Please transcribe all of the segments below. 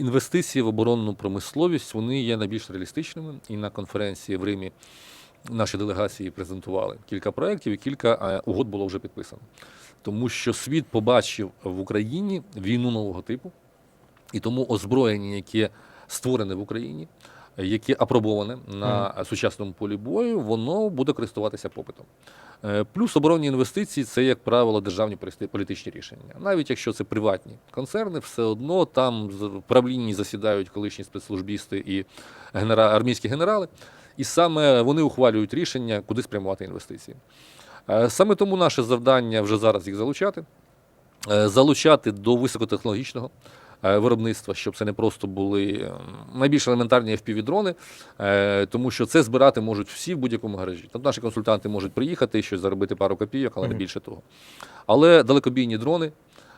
Інвестиції в оборонну промисловість вони є найбільш реалістичними. І на конференції в Римі наші делегації презентували кілька проєктів і кілька е, угод було вже підписано. Тому що світ побачив в Україні війну нового типу, і тому озброєння, яке створене в Україні, яке апробоване на сучасному полі бою, воно буде користуватися попитом. Е, Плюс оборонні інвестиції це, як правило, державні політичні рішення. Навіть якщо це приватні концерни, все одно там в правлінні засідають колишні спецслужбісти і генера... армійські генерали, і саме вони ухвалюють рішення, куди спрямувати інвестиції. Е, Саме тому наше завдання вже зараз їх залучати, Е, залучати до високотехнологічного виробництва, щоб це не просто були ем, найбільш елементарні FPV-дрони, е, тому що це збирати можуть всі в будь-якому гаражі. Там наші консультанти можуть приїхати, щось заробити пару копійок, але не більше того. Але далекобійні дрони.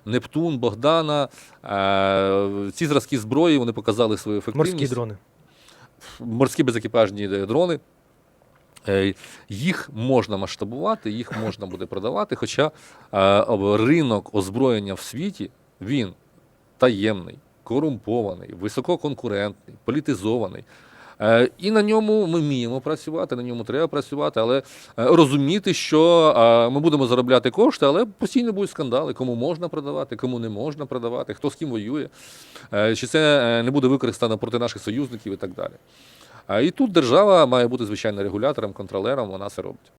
Нептун, Богдана, е, ці зразки зброї вони показали свою ефективність Морські дрони. морські безекіпажні дрони. Е, Їх можна масштабувати, їх можна буде продавати. Хоча е, ринок озброєння в світі він таємний, корумпований, висококонкурентний, політизований. Е, І на ньому ми вміємо працювати, на ньому треба працювати, але е, розуміти, що е, ми будемо заробляти кошти, але постійно будуть скандали, кому можна продавати, кому не можна продавати, хто з ким воює, чи це не буде використано проти наших союзників і так далі. І тут держава має бути звичайно регулятором, контролером, вона це робить.